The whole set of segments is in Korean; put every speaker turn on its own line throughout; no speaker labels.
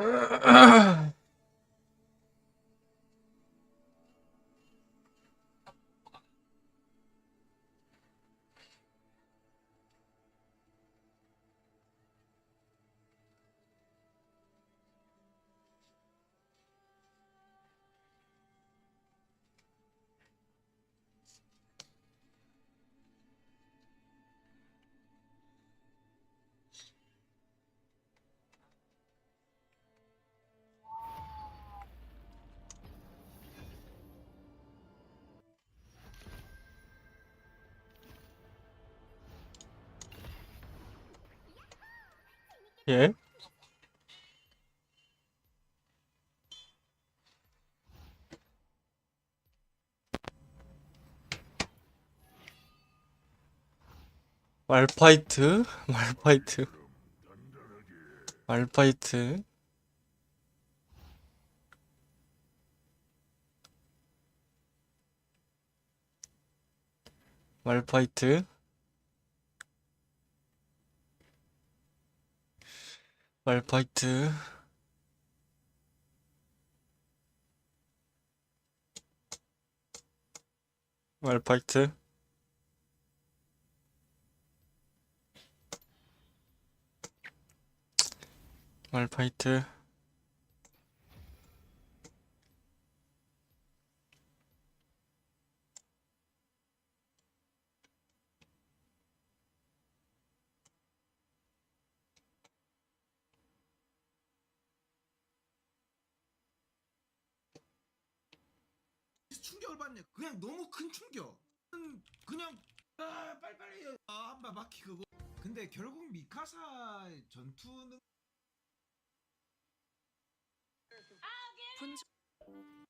Uh, 예? 말파이트? 말파이트? 말파이트? 말파이트? 말파이트? 말파이트? 말파이트?
충격을 받네. 그냥 너무 큰 충격. 음, 그냥 아, 빨리빨리 아, 한발 바퀴 그거. 근데 결국 미카사 전투는
꿀꿀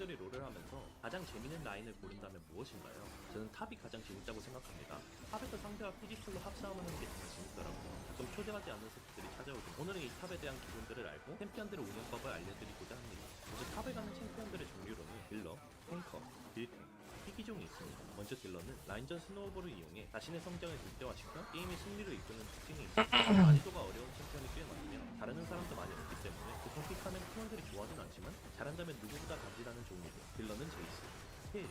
분들이 롤을 하면서 가장 재밌는 라인을 고른다면 무엇인가요? 저는 탑이 가장 재밌다고 생각합니다. 탑에서 상대와 피지컬로 합싸움을 하는 게 정말 재밌더라고요. 가끔 초대하지 않는 새끼들이 찾아오고 오늘은 이 탑에 대한 기본들을 알고 챔피언들의 운영법을 알려드리고자 합니다. 먼저 탑에 가는 챔피언들의 종류로는 딜러, 탱커, 딜탱, 희귀종이 있습니다. 먼저 딜러는 라인전 스노우볼을 이용해 자신의 성장을 극대화시켜 게임의 승리를 이끄는 특징이 있습니다. 난이도가 어려운 챔피언이 꽤 많으며 다루는 사람도 많이 없기 때문에 보통 픽하면 팀원들이 좋아하진 않지만 잘한다면 누구보다 간지나는 종류로 딜러는 제이스, 힐,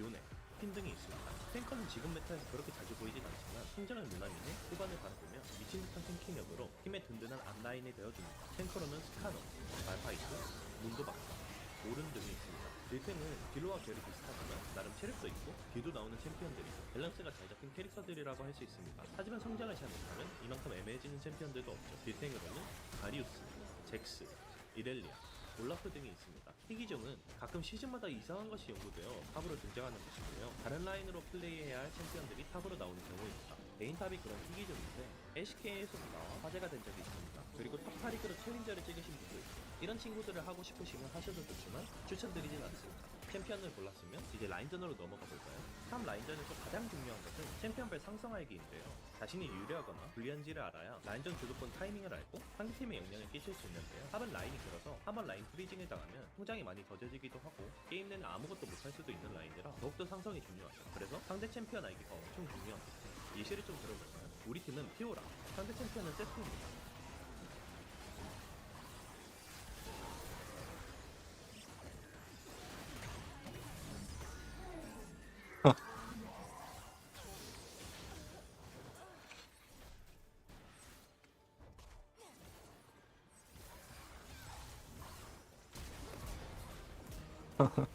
요네, 핀 등이 있습니다. 탱커는 지금 메타에서 그렇게 자주 보이진 않지만 성장을 무난히해 후반을 바라보며 미친 듯한 탱킹력으로 팀의 든든한 앞라인이 되어줍니다. 탱커로는 스카너, 말파이트, 문도박사, 오른 등이 있습니다. 딜탱은 딜로와 결이 비슷하지만 나름 체력도 있고 뒤도 나오는 챔피언들이고 밸런스가 잘 잡힌 캐릭터들이라고 할 수 있습니다. 하지만 성장을 잘 못하면 이만큼 애매해지는 챔피언들도 없죠. 딜탱으로는 가리우스, 잭스, 이렐리아, 올라프 등이 있습니다. 희귀종은 가끔 시즌마다 이상한 것이 연구되어 탑으로 등장하는 것이고요. 다른 라인으로 플레이해야 할 챔피언들이 탑으로 나오는 경우입니다. 메인 탑이 그런 희귀종인데 SK에서부터 화제가 된 적이 있습니다. 그리고 탑파리그로 챌린저를 찍으신 분도 있고 이런 친구들을 하고 싶으시면 하셔도 좋지만 추천드리진 않습니다. 챔피언을 골랐으면 이제 라인전으로 넘어가 볼까요? 탑 라인전에서 가장 중요한 것은 챔피언별 상성알기인데요. 자신이 유리하거나 불리한지를 알아야 라인전 주도권 타이밍을 알고 상대팀에 영향을 끼칠 수 있는데요. 탑은 라인이 길어서 한번 라인 프리징을 당하면 통장이 많이 더뎌지기도 하고 게임 내내 아무것도 못할 수도 있는 라인이라 더욱더 상성이 중요하죠. 그래서 상대 챔피언 알기가 엄청 중요합니다. 예시를 좀 들어볼까요? 우리 팀은 피오라, 상대 챔피언은 세트입니다.
Huh.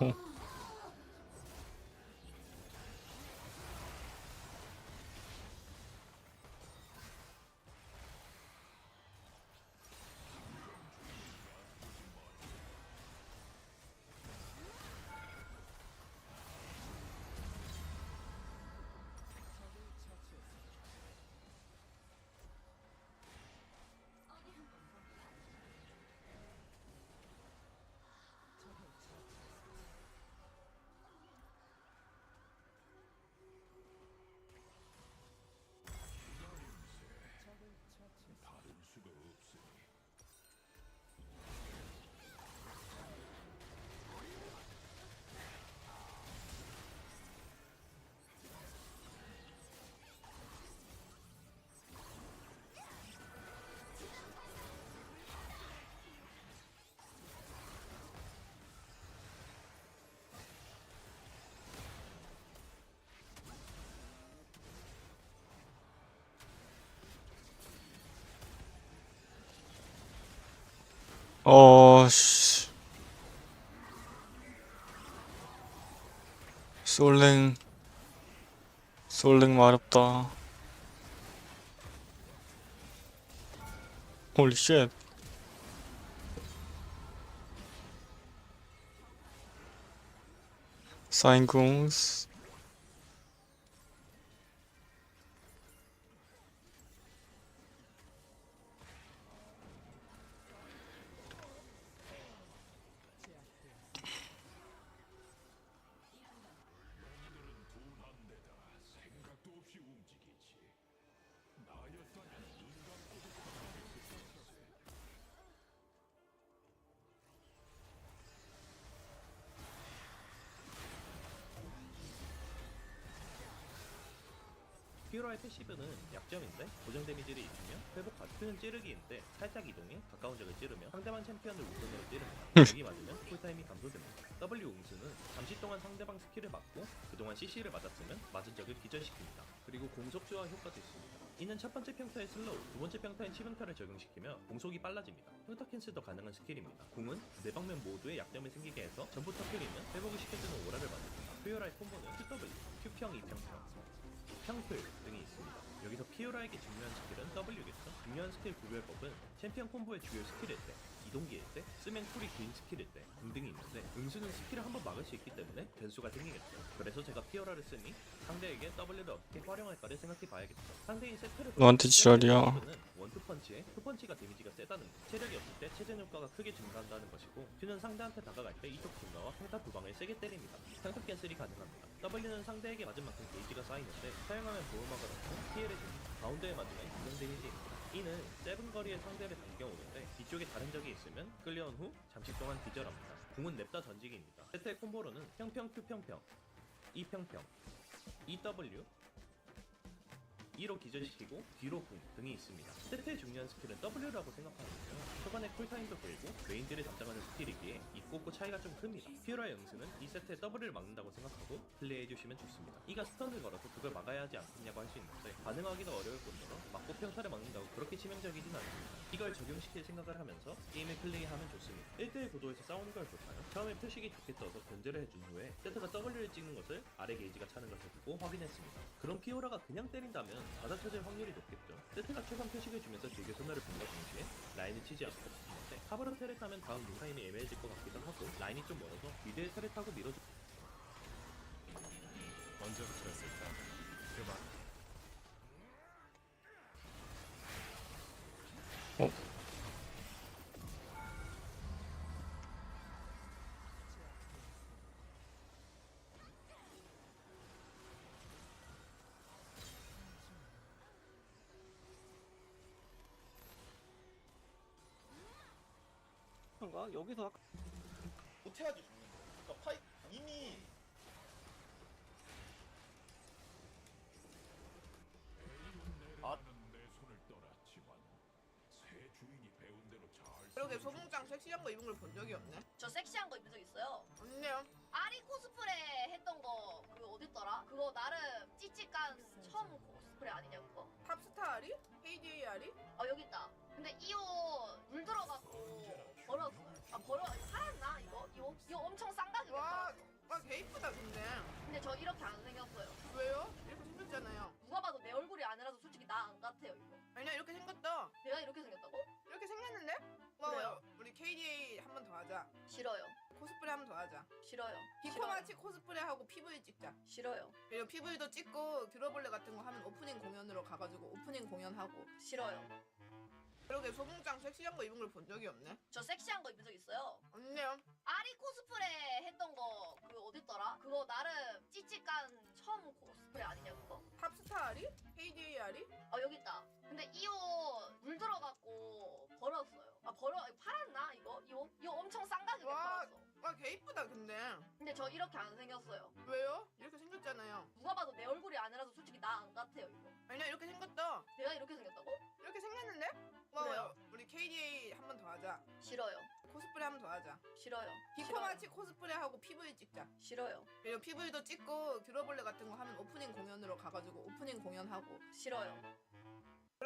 어, 씨. 솔랭. 솔랭 마렵다. 홀리 쉣. 사인궁스.
피오라의 패시브는 약점인데 고정 데미지를 입히면 회복 가트는 찌르기인데 살짝 이동해 가까운 적을 찌르면 상대방 챔피언을 우선으로 찌릅니다. 여기 맞으면 쿨타임이 감소됩니다. W 웅수는 잠시 동안 상대방 스킬을 맞고 그동안 CC를 맞았으면 맞은 적을 기절시킵니다. 그리고 공속조화 효과도 있습니다. 이는 첫 번째 평타의 슬로우, 두 번째 평타의 치명타를 적용시키며 공속이 빨라집니다. 평타 캔슬도 가능한 스킬입니다. 궁은 네 방면 모두에 약점을 생기게 해서 전부 터뜨리면 회복을 시켜주는 오라를 받습니다. 피오라의 콤보는 QW, Q평, E평평, 평풀 등이 있습니다. 여기서 피오라에게 중요한 스킬은 W겠죠? 중요한 스킬 구별법은 챔피언 콤보의 주요 스킬일 때, 이동기일 때, 쓰면 쿨이 긴 스킬일 때 등등이 있는데 응수는 스킬을 한번 막을 수 있기 때문에 변수가 생기겠죠. 그래서 제가 피오라를 쓰니 상대에게 W를 어떻게 활용할까를 생각해 봐야겠죠. 상대인 세트를
너한테 지랄이야.
원투 펀치에 투 펀치가 데미지가 세다는 것. 체력이 없을 때 체전 효과가 크게 증가한다는 것이고 Q는 상대한테 다가갈 때 이속 증가와 평타 두 방을 세게 때립니다. 상급 캔슬이 가능합니다. W는 상대에게 맞은 만큼 게이지가 쌓이는데 사용하면 보호막을 얻고 피해를 줍니다. 가운데에 맞으면 고정 데미지입니다. 이는 짧은 거리에 상대를 당겨오는데 뒤쪽에 다른 적이 있으면 끌려온 후 잠시 동안 기절합니다. 궁은 냅다 던지기입니다. 세트의 콤보로는 평평 Q평평, E평평, EW, E로 기절시키고 뒤로 궁 등이 있습니다. 세트의 중요한 스킬은 W라고 생각하는데요. 초반에 쿨타임도 길고 메인들을 담당하는 스킬이기에 입고고 차이가 좀 큽니다. 피오라의 응수는 이 세트의 W를 막는다고 생각하고 플레이해주시면 좋습니다. 이가 스턴을 걸어서 그걸 막아야 하지 않겠냐고 할 수 있는데 반응하기가 어려울 뿐더러 맞고 평타를 막는다고 그렇게 치명적이진 않습니다. 이걸 적용시킬 생각을 하면서 게임을 플레이하면 좋습니다. 1대1 구도에서 싸우는 걸 볼까요? 처음에 표식이 좋게 떠서 견제를 해준 후에 세트가 W를 찍는 것을 아래 게이지가 차는 것을 보고 확인했습니다. 그럼 피오라가 그냥 때린다면 받아쳐질 확률이 높겠죠. 세트가 초반 표식을 주면서 길게 소멸을 본과 동시에 라인을 치지 않고 붙는데 카바로 테를 타면 다음 루타임이 애매해질 것 같기도 하고 라인이 좀 멀어서 미드에 테를 타고 밀어주
언제부터였을까? 그만.
그런가? 여기서 아까
못해야지 죽는 거. 그러니까 파이 이미
그러게
쓰면
소봉장 섹시한 거 입은 걸 본 적이 없네.
저 섹시한 거 입은 적 있어요.
없네요.
아리 코스프레 했던 거 그거 어딨더라? 그거 나름 찌찌깐 처음 코스프레 아니냐 그거?
탑스타 아리? 헤이디에이 아리?
아 여기 있다. 근데 이 옷 물 들어갖고 버렸어요. 아 버려 팔았나 이거? 이 옷? 이거 엄청 싼 가격에
와,
팔았어.
와, 개 이쁘다, 근데.
근데 저 이렇게 안 생겼어요.
왜요? 이렇게 생겼잖아요.
누가 봐도 내 얼굴이 아니라서 솔직히 나 안 같아요 이거.
아니야, 이렇게 생겼다.
내가 이렇게 생겼다고?
이렇게 생겼는데? 와,
그래요?
우리 KDA 한 번 더 하자.
싫어요.
코스프레 한 번 더 하자.
싫어요.
비코마치 코스프레 하고 PV 찍자.
싫어요.
그리고 PV도 찍고 드러블레 같은 거 하면 오프닝 공연으로 가가지고 오프닝 공연하고.
싫어요.
그러게 소봉장 섹시한 거 입은 걸 본 적이 없네.
저 섹시한 거 입은 적 있어요.
없네요.
아리 코스프레 했던 거 그거 어딨더라? 그거 나름 찌찌깐 처음 코스프레 아니냐 그거?
탑스타 아리? 헤이디에이 아리?
아 여기 있다. 근데 이 옷 물 들어갖고 버렸어요. 아 버려 팔았나 이거? 이 옷? 이거 엄청 싼 가격에
와.
팔았어.
와, 개 이쁘다, 근데.
근데 저 이렇게 안 생겼어요.
왜요? 이렇게 생겼잖아요.
누가 봐도 내 얼굴이 아니라서 솔직히 나 안 같아요 이거.
아니야, 이렇게 생겼다.
내가 이렇게 생겼다고?
이렇게 생겼는데? 와,
그래요?
우리 KDA 한 번 더 하자.
싫어요.
코스프레 한 번 더 하자.
싫어요.
비코마치 코스프레 하고 PV 찍자.
싫어요.
그리고 PV도 찍고 드러블레 같은 거 하면 오프닝 공연으로 가가지고 오프닝 공연하고.
싫어요.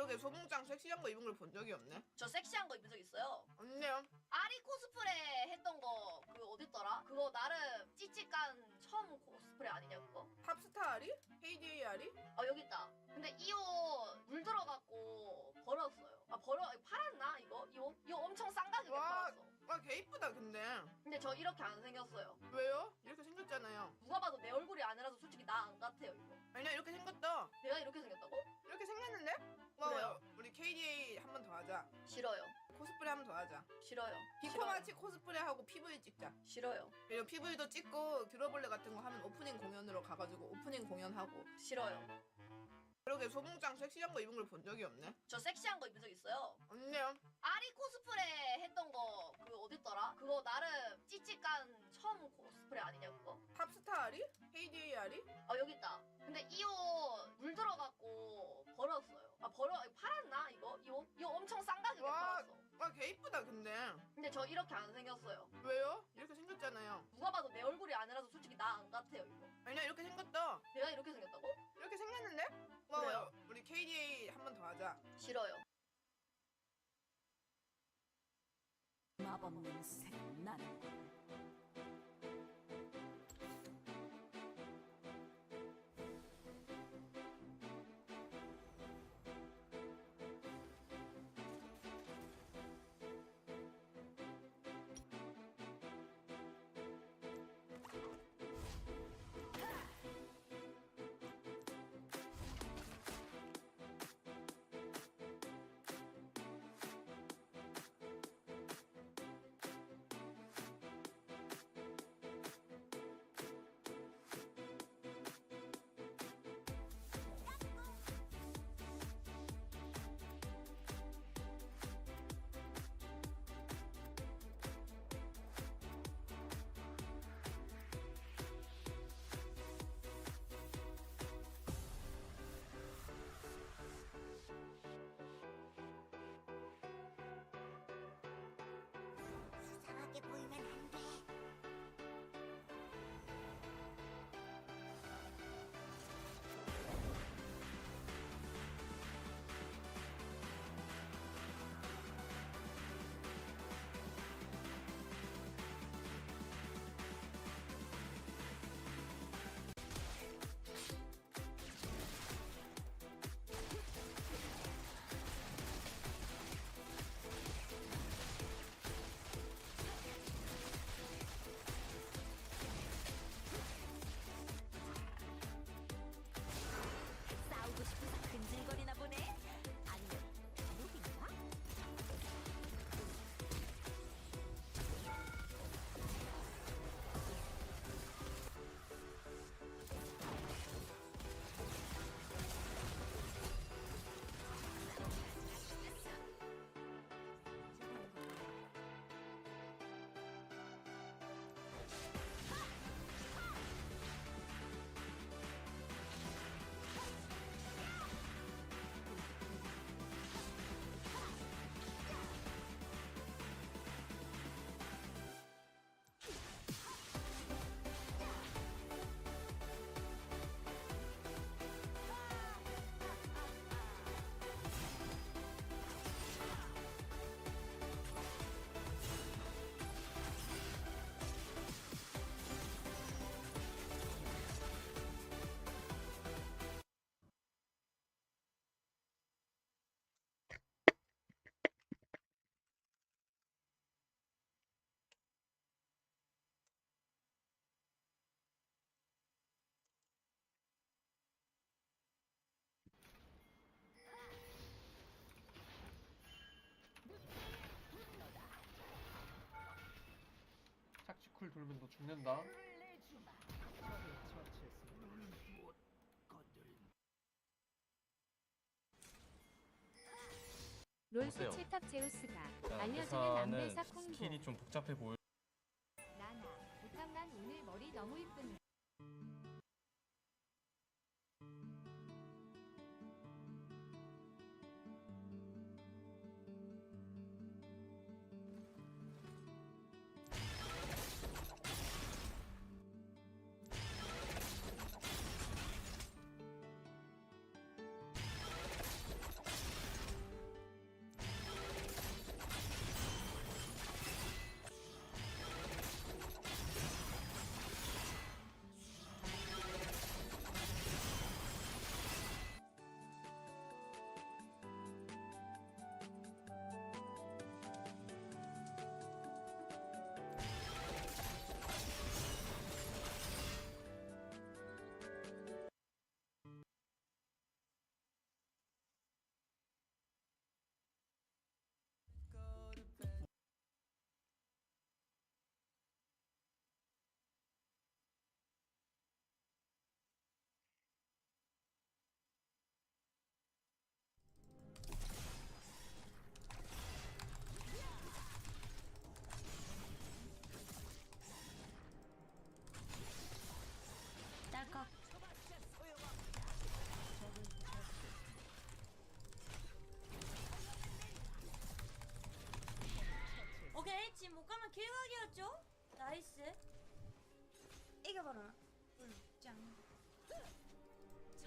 그러게 소봉장 섹시한 거 입은 걸 본 적이 없네.
저 섹시한 거 입은 적 있어요.
없네요.
아리 코스프레 했던 거 그거 어딨더라? 그거 나름 찌찌깐 처음 코스프레 아니냐 그거?
탑스타 아리? 헤이디에이 아리?
아 여기 있다. 근데 이 옷 물 들어갖고 버렸어요. 아 버려 팔았나 이거? 이 옷? 이거 엄청 싼 가격에
와.
팔았어.
와, 개 이쁘다, 근데.
근데 저 이렇게 안 생겼어요.
왜요? 이렇게 생겼잖아요.
누가 봐도 내 얼굴이 아니라서 솔직히 나 안 같아요 이거.
아니야, 이렇게 생겼다.
내가 이렇게 생겼다고?
이렇게 생겼는데? 와,
그래요?
우리 KDA 한 번 더 하자.
싫어요.
코스프레 한 번 더 하자.
싫어요.
비코마치 코스프레 하고 PV 찍자.
싫어요.
그리고 PV도 찍고 드러블레 같은 거 하면 오프닝 공연으로 가가지고 오프닝 공연하고.
싫어요.
그러게 소봉장 섹시한 거 입은 걸 본 적이 없네.
저 섹시한 거 입은 적 있어요.
없네요.
아리 코스프레 했던 거 그거 어딨더라? 그거 나름 찌찌깐 처음 코스프레 아니냐 그거?
탑스타 아리? 헤이디에이 아리?
아 여기 있다. 근데 이 옷 물 들어갖고 버렸어요. 아 버려 팔았나 이거? 이 옷? 이거 엄청 싼 가격에
와.
팔았어.
와, 개 이쁘다, 근데.
근데 저 이렇게 안 생겼어요.
왜요? 이렇게 생겼잖아요.
누가 봐도 내 얼굴이 아니라서 솔직히 나 안 같아요 이거.
아니야, 이렇게 생겼다.
내가 이렇게 생겼다고?
이렇게 생겼는데? 와,
그래요?
우리 KDA 한 번 더 하자.
싫어요.
마법 냄새 나는
Männern. 죽는다.
롤스 칠탑 제우스가 알려주는 안배사 콩보
스킬이 좀 복잡해 보여.
오케이 지금 못 가면 길각이었죠? 나이스. 이겨봐라. 짱.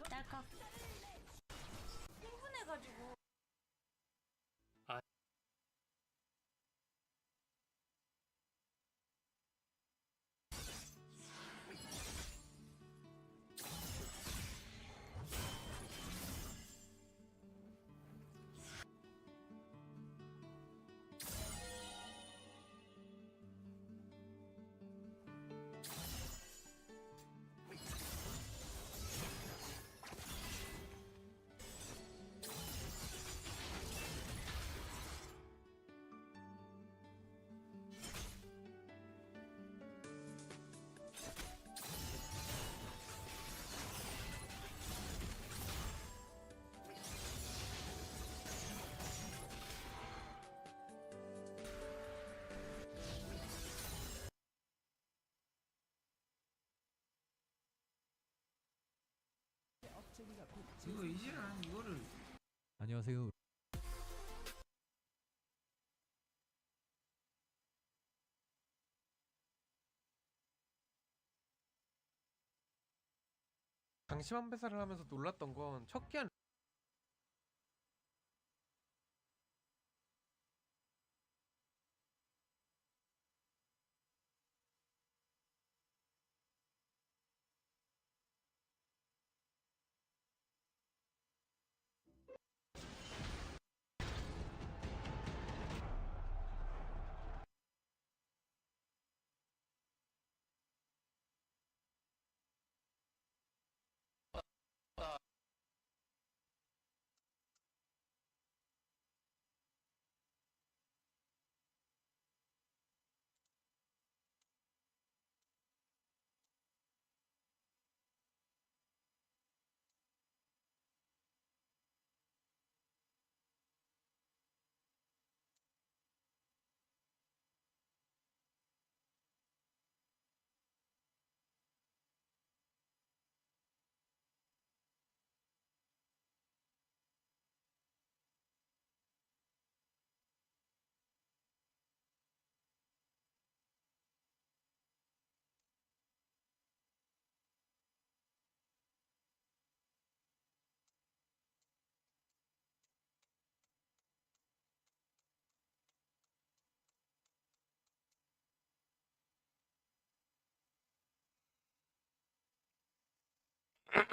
딸깍 흥분해가지고
이거 이제는 이거를
안녕하세요.
장심한 배사를 하면서 놀랐던 건 첫 끼한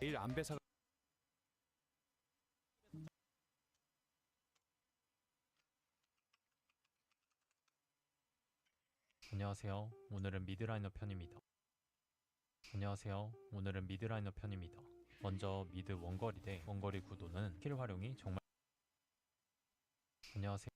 내일 안배사 안녕하세요. 오늘은 미드라이너 편입니다. 안녕하세요. 오늘은 미드라이너 편입니다. 먼저 미드 원거리 대 원거리 구도는 킬 활용이 정말 안녕하세요.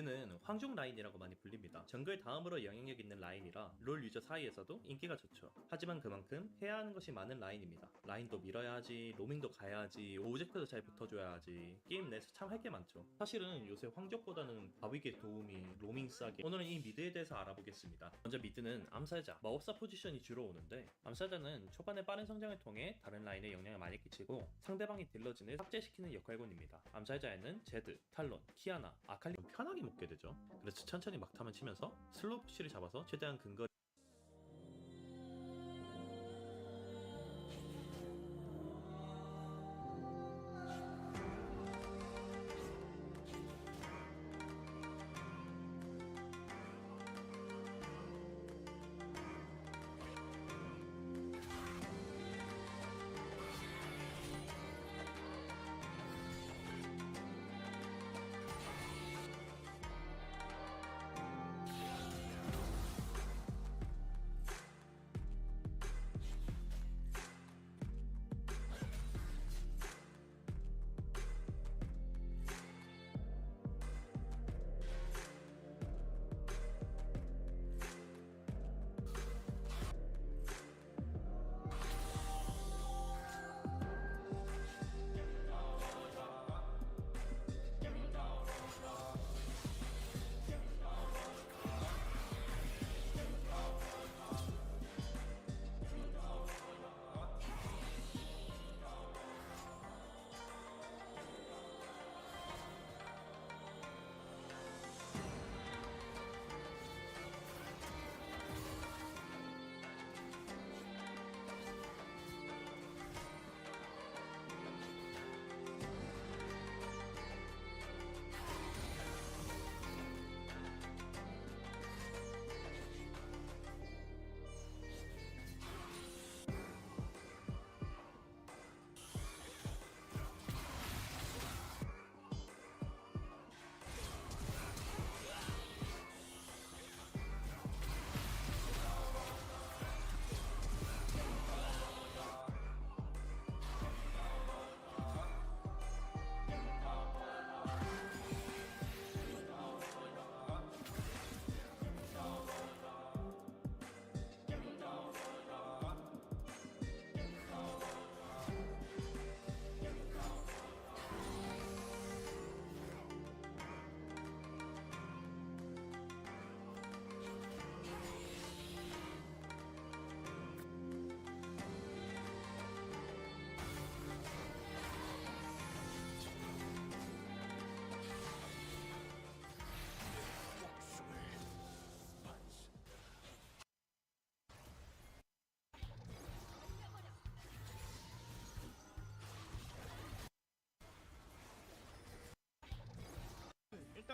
미드는 황중 라인이라고 많이 불립니다. 정글 다음으로 영향력 있는 라인이라 롤 유저 사이에서도 인기가 좋죠. 하지만 그만큼 해야 하는 것이 많은 라인입니다. 라인도 밀어야 하지, 로밍도 가야 하지, 오브젝트도 잘 붙어줘야 하지, 게임 내에서 참 할 게 많죠. 사실은 요새 황족보다는 바위의 도움이 로밍 싸게 오늘은 이 미드에 대해서 알아보겠습니다. 먼저 미드는 암살자, 마법사 포지션이 주로 오는데 암살자는 초반에 빠른 성장을 통해 다른 라인에 영향을 많이 끼치고 상대방이 딜러진을 삭제시키는 역할군입니다. 암살자에는 제드, 탈론, 키아나, 아칼리 편하게 먹게 되죠. 그래서 천천히 막타만 치면서 슬로우 푸시를 잡아서 최대한 근거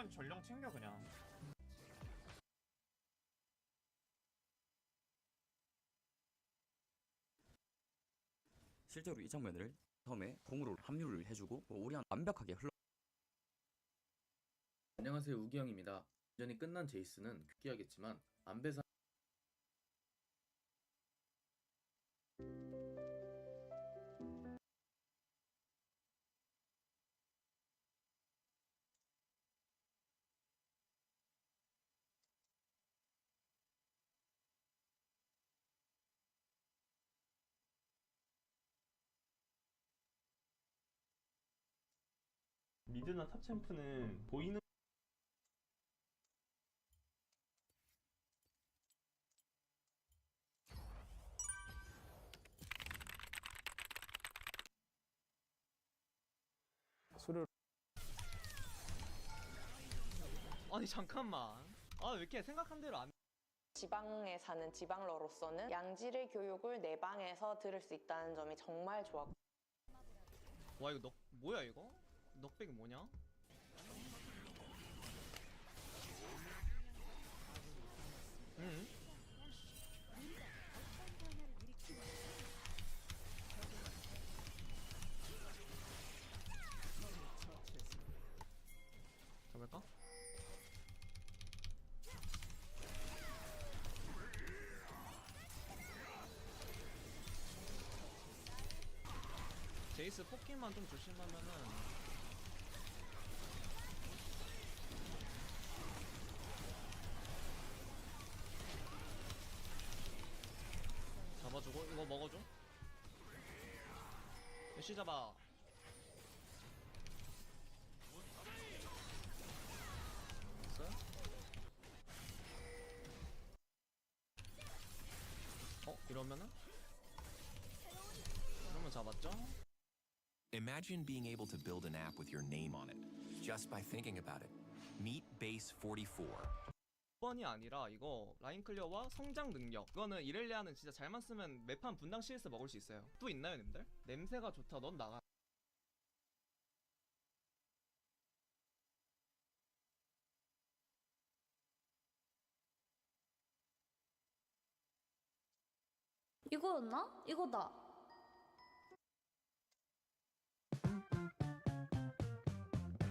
일단 전령 챙겨 그냥.
실제로 이 장면을 처음에 공으로 합류를 해주고 뭐 우리 한 완벽하게 흘러
안녕하세요 우기영입니다. 전이 끝난 제이스는 귀하겠지만 안배사 미드나 탑 챔프는 보이는
아니 잠깐만. 아 왜 이렇게 생각한 대로 안
지방에 사는 지방러로서는 양질의 교육을 내 방에서 들을 수 있다는 점이 정말 좋았고
와 이거 넉 뭐야 이거? 넉백이 뭐냐? 잡을까? 제이스 포켓만 좀 조심하면은 잡아주고 이거 먹어줘 애쉬 잡아 됐어요? 어? 이러면은? 이러면 잡았죠?
Imagine being able to build an app with your name on it, just by thinking about it. Meet Base 44.
번이 아니라 이거 라인 클리어와 성장 능력 이거는 이렐리아는 진짜 잘만 쓰면 매판 분당 CS 먹을 수 있어요 또 있나요 님들? 냄새가 좋다 넌 나가
이거였나? 이거다.